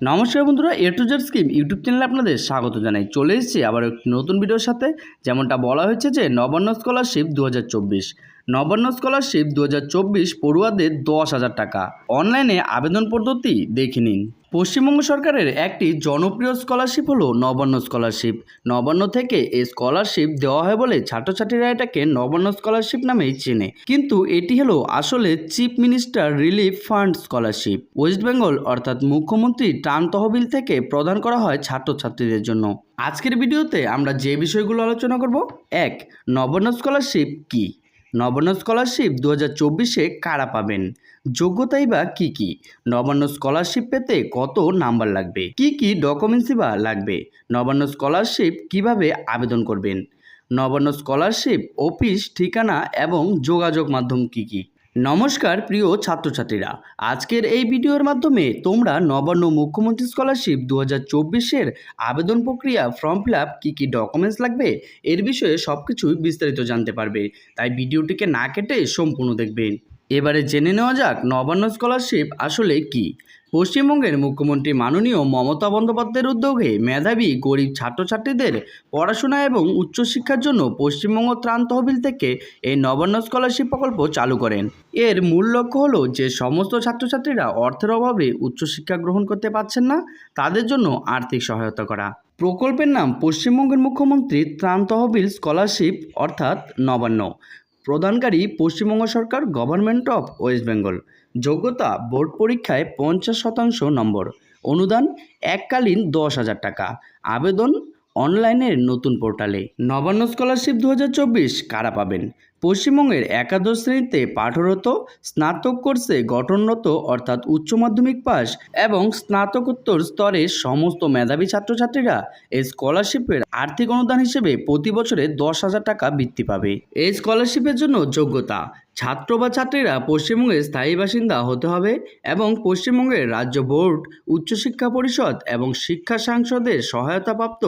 নমস্কার বন্ধুরা A to Z scheme YouTube চ্যানেলে আপনাদের স্বাগত জানাই। চলে এসেছি আবার একটি নতুন ভিডিওর সাথে। যেমনটা বলা হয়েছে যে, নবান্ন স্কলারশিপ দু হাজার চব্বিশ। নবান্ন স্কলারশিপ দু হাজার চব্বিশ পড়ুয়াদের দশ হাজার টাকা। অনলাইনে আবেদন পদ্ধতি দেখে নিন। পশ্চিমবঙ্গ সরকারের একটি জনপ্রিয় স্কলারশিপ হলো নবান্ন স্কলারশিপ নবান্ন থেকে এই স্কলারশিপ দেওয়া হয় বলে ছাত্রছাত্রীরা এটাকে নবান্ন স্কলারশিপ নামেই চেনে। কিন্তু এটি হলো আসলে chief minister relief fund scholarship West Bengal অর্থাৎ মুখ্যমন্ত্রী ত্রাণ তহবিল থেকে প্রদান করা হয় ছাত্রছাত্রীদের জন্য। আজকের ভিডিওতে আমরা যে বিষয়গুলো আলোচনা করব, এক, নবান্ন স্কলারশিপ কি? নবান্ন স্কলারশিপ দু হাজার চব্বিশে কারা পাবেন? যোগ্যতাই বা কী কী? নবান্ন স্কলারশিপ পেতে কত নাম্বার লাগবে? কি কি ডকুমেন্টসই বা লাগবে? নবান্ন স্কলারশিপ কীভাবে আবেদন করবেন? নবান্ন স্কলারশিপ, অফিস, ঠিকানা এবং যোগাযোগ মাধ্যম কি কি? নমস্কার প্রিয় ছাত্রছাত্রীরা। আজকের এই ভিডিওর মাধ্যমে তোমরা নবান্ন মুখ্যমন্ত্রী স্কলারশিপ দু হাজার আবেদন প্রক্রিয়া, ফর্ম ফিল আপ কী কী ডকুমেন্টস লাগবে, এর বিষয়ে সব কিছুই বিস্তারিত জানতে পারবে। তাই ভিডিওটিকে না কেটে সম্পূর্ণ দেখবেন। এবারে জেনে নেওয়া যাক নবান্ন স্কলারশিপ আসলে কি। পশ্চিমবঙ্গের মুখ্যমন্ত্রী মাননীয় মমতা বন্দ্যোপাধ্যায়ের উদ্যোগে মেধাবী গরিব ছাত্রছাত্রীদের পড়াশোনা এবং উচ্চশিক্ষার জন্য পশ্চিমবঙ্গ ত্রাণ তহবিল থেকে এই নবান্ন স্কলারশিপ প্রকল্প চালু করেন। এর মূল লক্ষ্য হলো যে সমস্ত ছাত্রছাত্রীরা অর্থের অভাবে উচ্চশিক্ষা গ্রহণ করতে পারছেন না, তাদের জন্য আর্থিক সহায়তা করা। প্রকল্পের নাম পশ্চিমবঙ্গের মুখ্যমন্ত্রী ত্রাণ তহবিল স্কলারশিপ অর্থাৎ নবান্ন। প্রদানকারী পশ্চিমবঙ্গ সরকার গভর্নমেন্ট অফ ওয়েস্ট বেঙ্গল যোগ্যতা বোর্ড পরীক্ষায় পঞ্চাশ শতাংশ নম্বর। অনুদান এককালীন দশ হাজার টাকা। আবেদন অনলাইনের নতুন পোর্টালে। নবান্ন স্কলারশিপ দু হাজার চব্বিশ কারা পাবেন? পশ্চিমবঙ্গের একাদশ শ্রেণীতে পাঠরত, স্নাতক কোর্সে গঠনরত অর্থাৎ উচ্চ মাধ্যমিক পাস এবং স্নাতকোত্তর স্তরের সমস্ত মেধাবী ছাত্রছাত্রীরা এই স্কলারশিপের আর্থিক অনুদান হিসেবে প্রতি বছরে দশ হাজার টাকা বৃত্তি পাবে। এই স্কলারশিপের জন্য যোগ্যতা, ছাত্র বা ছাত্রীরা পশ্চিমবঙ্গের স্থায়ী বাসিন্দা হতে হবে এবং পশ্চিমবঙ্গের রাজ্য বোর্ড, উচ্চশিক্ষা পরিষদ এবং শিক্ষা সাংসদের সহায়তাপ্রাপ্ত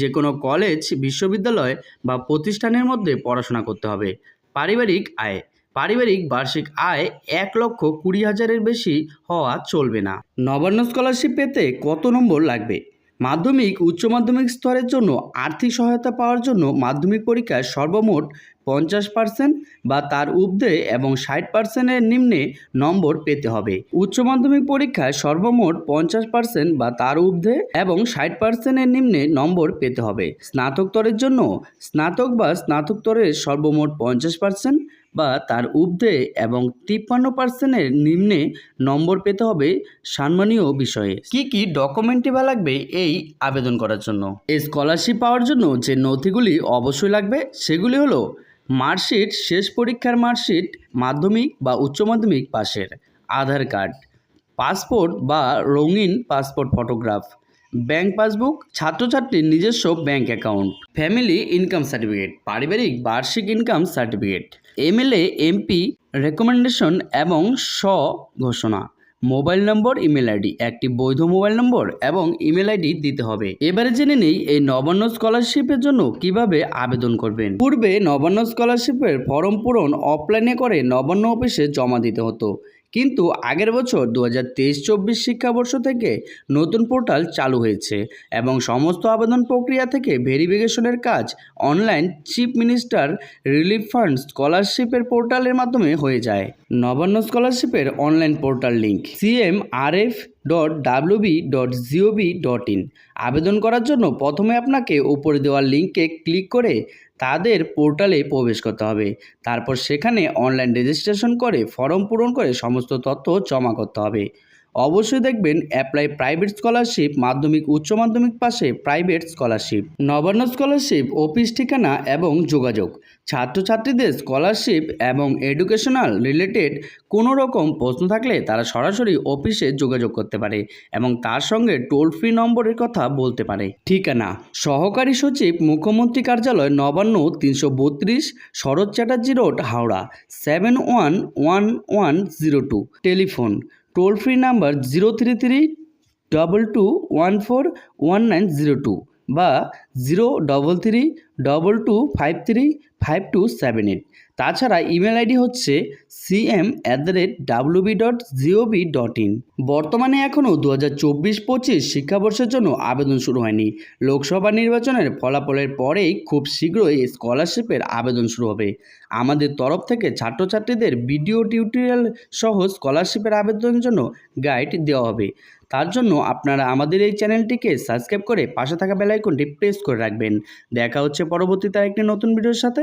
যে কোনো কলেজ, বিশ্ববিদ্যালয় বা প্রতিষ্ঠানের মধ্যে পড়াশোনা করতে হবে। পারিবারিক আয়। পারিবারিক বার্ষিক আয় এক লক্ষ কুড়ি হাজারের বেশি হওয়া চলবে না। নবান্ন স্কলারশিপ পেতে কত নম্বর লাগবে? মাধ্যমিক, উচ্চ মাধ্যমিক স্তরের জন্য আর্থিক সহায়তা পাওয়ার জন্য মাধ্যমিক পরীক্ষায় সর্বমোট পঞ্চাশ পার্সেন্ট বা তার ঊর্ধ্বে এবং ষাট পার্সেন্টের নিম্নে নম্বর পেতে হবে। উচ্চ মাধ্যমিক পরীক্ষায় সর্বমোট পঞ্চাশ পার্সেন্ট বা তার ঊর্ধ্বে এবং ষাট পার্সেন্টের নিম্নে নম্বর পেতে হবে। স্নাতকোত্তরের জন্য স্নাতক বা স্নাতকোত্তরের সর্বমোট পঞ্চাশ পার্সেন্ট বা তার ঊর্ধ্বে এবং তিপ্পান্ন পার্সেন্টের নিম্নে নম্বর পেতে হবে সম্মানীয় বিষয়ে। কি কি ডকুমেন্টই বা লাগবে এই আবেদন করার জন্য? এই স্কলারশিপ পাওয়ার জন্য যে নথিগুলি অবশ্যই লাগবে সেগুলি হলো মার্কশিট শেষ পরীক্ষার মার্কশিট মাধ্যমিক বা উচ্চ মাধ্যমিক পাশের আধার কার্ড পাসপোর্ট বা রঙিন পাসপোর্ট ফটোগ্রাফ। ব্যাংক পাসবুক, ছাত্রছাত্রীর নিজস্ব bank account, family income certificate, পারিবারিক বার্ষিক income certificate, MLA, MP, recommendation এবং স্ব ঘোষণা, মোবাইল নম্বর, ইমেল আইডি, একটি বৈধ মোবাইল নম্বর এবং ইমেল আইডি দিতে হবে। এবারে জেনে নেই এই নবান্ন স্কলারশিপের জন্য কীভাবে আবেদন করবেন। পূর্বে নবান্ন স্কলারশিপের ফর্ম পূরণ অফলাইনে করে নবান্ন অফিসে জমা দিতে হতো। কিন্তু আগের বছর দু হাজার তেইশ চব্বিশ শিক্ষাবর্ষ থেকে নতুন পোর্টাল চালু হয়েছে এবং সমস্ত আবেদন প্রক্রিয়া থেকে ভেরিফিকেশনের কাজ online chief minister relief fund স্কলারশিপের পোর্টালের মাধ্যমে হয়ে যায়। নবান্ন স্কলারশিপের online portal link CM R F dot WB dot GOB dot in আবেদন করার জন্য প্রথমে আপনাকে উপরে দেওয়া লিঙ্কে ক্লিক করে তাদের পোর্টালে প্রবেশ করতে হবে। তারপর সেখানে অনলাইন রেজিস্ট্রেশন করে ফর্ম পূরণ করে সমস্ত তথ্য জমা করতে হবে। অবশ্যই দেখবেন অ্যাপ্লাই প্রাইভেট স্কলারশিপ মাধ্যমিক, উচ্চ মাধ্যমিক পাশে private scholarship Nabanna scholarship office ঠিকানা এবং যোগাযোগ। ছাত্রছাত্রীদের স্কলারশিপ এবং এডুকেশনাল রিলেটেড কোনো রকম প্রশ্ন থাকলে তারা সরাসরি অফিসে যোগাযোগ করতে পারে এবং তার সঙ্গে টোল ফ্রি নম্বরের কথা বলতে পারে। ঠিকানা, সহকারী সচিব, মুখ্যমন্ত্রী কার্যালয়, নবান্ন, তিনশো বত্রিশ, Sarat Chatterjee road, Howrah seven one one one zero two telephone toll free number zero three three double two one four one nine zero two বা zero double three double two five three five two seven eight তাছাড়া email ID হচ্ছে CM at the rate WB dot GOV dot in বর্তমানে এখনও দু হাজার চব্বিশ পঁচিশ শিক্ষাবর্ষের জন্য আবেদন শুরু হয়নি। লোকসভা নির্বাচনের ফলাফলের পরেই খুব শীঘ্রই স্কলারশিপের আবেদন শুরু হবে। আমাদের তরফ থেকে ছাত্রছাত্রীদের ভিডিও টিউটোরিয়াল সহ স্কলারশিপের আবেদনের জন্য গাইড দেওয়া হবে। তার জন্য আপনারা আমাদের এই চ্যানেলটিকে সাবস্ক্রাইব করে পাশে থাকা বেল আইকনটি প্রেস করে রাখবেন। দেখা হচ্ছে পরবর্তীতে একটি নতুন ভিডিওর সাথে।